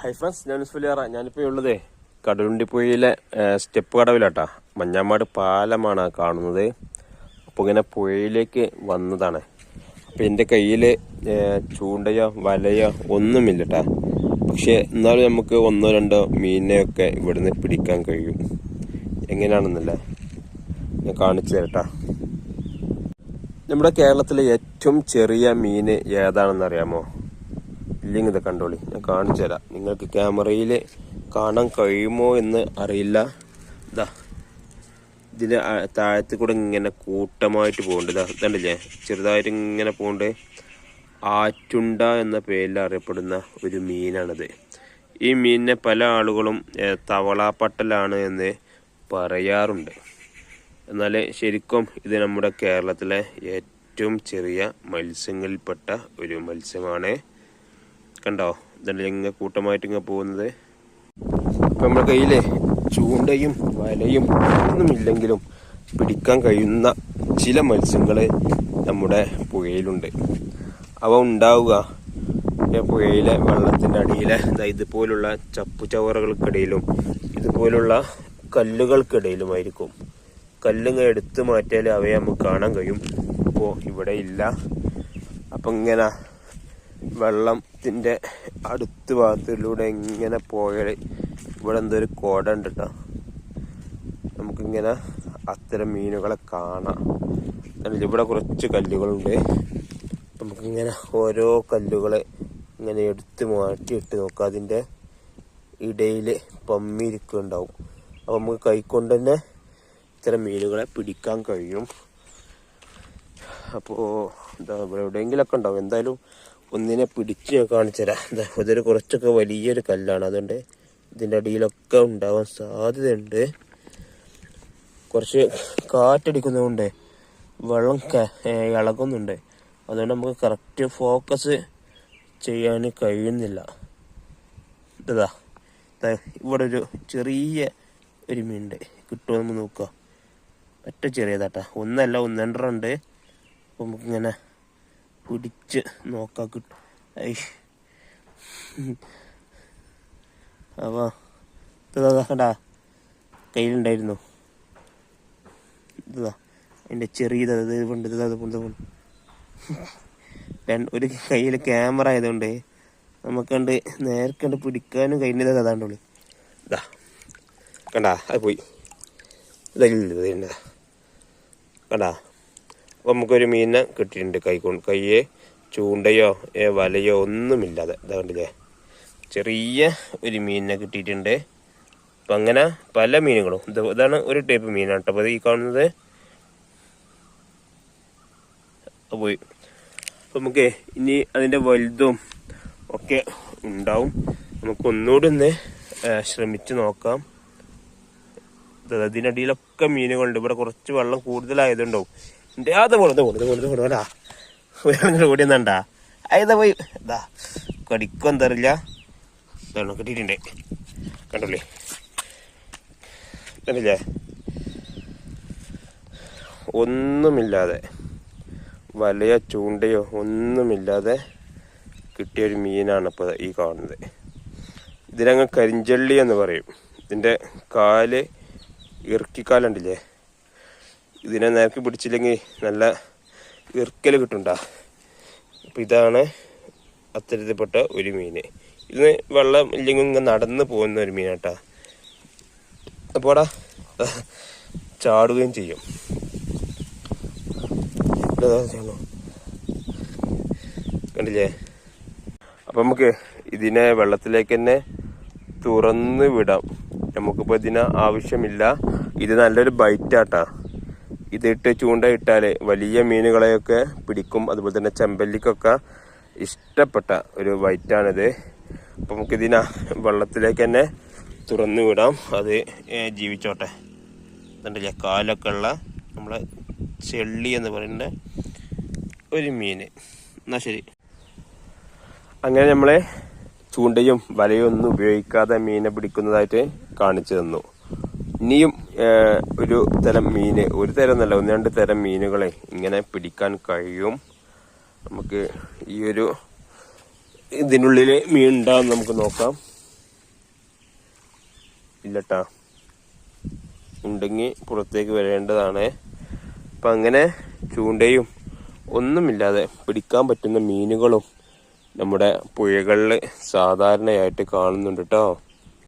Hi friends ഞാൻ ഫുലിയാറ ഞാനിപ്പോൾ ഉള്ളത് കടലുണ്ടിപ്പുഴയിലെ സ്റ്റെപ്പ് കടവിലാട്ടാ. മഞ്ഞാമാട് പാലമാണ് കാണുന്നത്. അപ്പോൾ ഇങ്ങനെ പുഴയിലേക്ക് വന്നതാണ്. അപ്പോൾ എന്റെ കയ്യിൽ ചൂണ്ടയോ വലയോ ഒന്നുമില്ലട്ടാ. പക്ഷേ എന്നാലും നമുക്ക് ഒന്നോ രണ്ടോ മീനിനെയൊക്കെ ഇവിടുന്ന് പിടിക്കാൻ കഴിയും. എങ്ങനെയാണെന്നല്ലേ? ഞാൻ കാണിച്ചു തരട്ടാ. നമ്മുടെ കേരളത്തിലെ ഏറ്റവും ചെറിയ മീൻ ഏതാണെന്ന് അറിയാമോ ഇല്ലെങ്കിൽ ഇത് കണ്ടോളി. ഞാൻ കാണിച്ചു തരാം. നിങ്ങൾക്ക് ക്യാമറയിൽ കാണാൻ കഴിയുമോ എന്ന് അറിയില്ല. ഇതാ ഇതിന് താഴത്ത് കൂടെ ഇങ്ങനെ കൂട്ടമായിട്ട് പോകുന്നുണ്ട് ഇതാ ഇതുണ്ടല്ലേ? ചെറുതായിട്ട് ഇങ്ങനെ പോകുന്നുണ്ട് ആറ്റുണ്ട എന്ന പേരിൽ അറിയപ്പെടുന്ന ഒരു മീനാണിത്. ഈ മീനിനെ പല ആളുകളും തവളാപ്പട്ടലാണ് എന്ന് പറയാറുണ്ട്. എന്നാൽ ശരിക്കും ഇത് നമ്മുടെ കേരളത്തിലെ ഏറ്റവും ചെറിയ മത്സ്യങ്ങളിൽപ്പെട്ട ഒരു മത്സ്യമാണ്. കണ്ടോ? ഇതല്ലേ ഇങ്ങനെ കൂട്ടമായിട്ട് ഇങ്ങനെ പോകുന്നത്. ഇപ്പം നമ്മുടെ കയ്യിലെ ചൂണ്ടയും വലയും ഒന്നുമില്ലെങ്കിലും പിടിക്കാൻ കഴിയുന്ന ചില മത്സ്യങ്ങൾ നമ്മുടെ പുഴയിലുണ്ട്. അവ ഉണ്ടാവുക പുഴയിലെ വെള്ളത്തിന്റെ അടിയിലെ ഇതുപോലുള്ള ചപ്പുചവറുകൾക്കിടയിലും ഇതുപോലുള്ള കല്ലുകൾക്കിടയിലുമായിരിക്കും. കല്ലുങ്ങ എടുത്തു മാറ്റിയാൽ അവയെ നമുക്ക് കാണാൻ കഴിയും. ഇപ്പോൾ ഇവിടെ ഇല്ല. അപ്പം ഇങ്ങനെ വെള്ളത്തിന്റെ അടുത്ത ഭാഗത്തിലൂടെ ഇങ്ങനെ പോയാൽ ഇവിടെ എന്തോ ഒരു കോട ഉണ്ട് കേട്ടോ നമുക്കിങ്ങനെ അത്തരം മീനുകളെ കാണാം. ഇവിടെ കുറച്ച് കല്ലുകളുണ്ട്. നമുക്കിങ്ങനെ ഓരോ കല്ലുകളെ ഇങ്ങനെ എടുത്ത് മാറ്റിയിട്ട് നോക്കാം. അതിന്റെ ഇടയിൽ പമ്മിരിക്കുന്നുണ്ടാവും അപ്പോൾ നമുക്ക് കൈക്കൊണ്ട് തന്നെ ഇത്തരം മീനുകളെ പിടിക്കാൻ കഴിയും. അപ്പോൾ എന്താ ഇവിടെ എവിടെയെങ്കിലൊക്കെ ഉണ്ടാവും. എന്തായാലും ഒന്നിനെ പിടിച്ച് ഞാൻ കാണിച്ചു തരാം എന്താ ഇതൊരു കുറച്ചൊക്കെ വലിയൊരു കല്ലാണ്. അതുകൊണ്ട് ഇതിന്റെ അടിയിലൊക്കെ ഉണ്ടാവാൻ സാധ്യതയുണ്ട്. കുറച്ച് കാറ്റടിക്കുന്നതുകൊണ്ട് വെള്ളം ഇളകുന്നുണ്ട്. അതുകൊണ്ട് നമുക്ക് കറക്റ്റ് ഫോക്കസ് ചെയ്യാൻ കഴിയുന്നില്ല. ഇതാ ഇവിടെ ഒരു ചെറിയ ഒരു മീനുണ്ട്. കിട്ടുമോ നമ്മൾ നോക്കുക ഒറ്റ ചെറിയതാട്ടാ. ഒന്നല്ല ഒന്ന് അപ്പം നമുക്കിങ്ങനെ പിടിച്ച് നോക്കാ കിട്ടും ഐ. അപ്പോൾ കയ്യിലുണ്ടായിരുന്നു. കൊണ്ട്. രണ്ട് ഒരു കയ്യിൽ ക്യാമറ ആയതുകൊണ്ട് നമുക്ക് കണ്ട് നേർക്കണ്ട് പിടിക്കാനും കഴിഞ്ഞത് അതാണ്ടുള്ളു ഇതാ കണ്ടാ അത് പോയി. ഇതാ. കണ്ടാ? നമുക്കൊരു മീനിനെ കിട്ടിയിട്ടുണ്ട് കൈ കൊണ്ട്. ചൂണ്ടയോ വലയോ ഒന്നുമില്ലാതെ. ഇതാ കണ്ടില്ലേ? ചെറിയ ഒരു മീനിനെ കിട്ടിയിട്ടുണ്ട്. അപ്പം അങ്ങനെ പല മീനുകളും. ഇത് ഇതാണ് ഒരു ടൈപ്പ് മീനാണ് കേട്ടോ. അപ്പോൾ ഈ കാണുന്നത് പോയി. അപ്പം നമുക്ക് ഇനി അതിന്റെ വലുതും ഒക്കെ ഉണ്ടാവും. നമുക്ക് ഒന്നുകൂടി ഒന്ന് ശ്രമിച്ച് നോക്കാം. അതിനടിയിലൊക്കെ മീനുകളുണ്ട്. ഇവിടെ കുറച്ച് വെള്ളം കൂടുതലായതുണ്ടാവും അത് പോയി ഇതാ കണ്ടല്ലേ കണ്ടില്ലേ? ഒന്നുമില്ലാതെ വലയോ ചൂണ്ടയോ ഒന്നുമില്ലാതെ കിട്ടിയ ഒരു മീനാണ് ഇപ്പോൾ ഈ കാണുന്നത്. ഇതിനങ്ങ് കരിഞ്ചള്ളി എന്ന് പറയും. ഇതിന്റെ കാൽ ഇറുക്കിക്കാലുണ്ടില്ലേ? ഇതിനെ നേരക്ക് പിടിച്ചില്ലെങ്കിൽ നല്ല ഇറുക്കൽ കിട്ടുണ്ടാ അപ്പം ഇതാണ് അത്തരത്തിൽപ്പെട്ട ഒരു മീന്. ഇതിന് വെള്ളം ഇല്ലെങ്കിൽ ഇങ്ങനെ നടന്ന് പോകുന്ന ഒരു മീനാട്ടാ. അപ്പോടാ ചാടുകയും ചെയ്യും? കണ്ടില്ലേ? അപ്പം നമുക്ക് ഇതിനെ വെള്ളത്തിലേക്ക് തന്നെ തുറന്ന് വിടാം. നമുക്കിപ്പോൾ ഇതിന് ആവശ്യമില്ല. ഇത് നല്ലൊരു ബൈറ്റാട്ടാ ഇതിട്ട് ചൂണ്ട ഇട്ടാൽ വലിയ മീനുകളെയൊക്കെ പിടിക്കും. അതുപോലെ തന്നെ ചെമ്പല്ലിക്കൊക്കെ ഇഷ്ടപ്പെട്ട ഒരു വൈറ്റാണിത്. അപ്പം നമുക്കിതിനെ വെള്ളത്തിലേക്ക് തന്നെ തുറന്നു വിടാം. അത് ജീവിച്ചോട്ടെ. ഇതുണ്ടല്ലേ കാലൊക്കെ ഉള്ള നമ്മളെ ചെള്ളി എന്ന് പറയുന്ന ഒരു മീൻ എന്നാ ശരി. അങ്ങനെ നമ്മളെ ചൂണ്ടയും വലയും ഒന്നും ഉപയോഗിക്കാതെ മീനെ പിടിക്കുന്നതായിട്ട് കാണിച്ചു തന്നു. ഇനിയും ഒരു തരം മീന് ഒരു തരം എന്നല്ല ഒന്ന് രണ്ട് തരം മീനുകളെ ഇങ്ങനെ പിടിക്കാൻ കഴിയും. നമുക്ക് ഈ ഒരു ഇതിനുള്ളിൽ മീൻ ഉണ്ടാകും നമുക്ക് നോക്കാം. ഇല്ലട്ടാ. ഉണ്ടെങ്കിൽ പുറത്തേക്ക് വരേണ്ടതാണ്. അപ്പം അങ്ങനെ ചൂണ്ടയും ഒന്നുമില്ലാതെ പിടിക്കാൻ പറ്റുന്ന മീനുകളും നമ്മുടെ പുഴകളിൽ സാധാരണയായിട്ട് കാണുന്നുണ്ട് കേട്ടോ.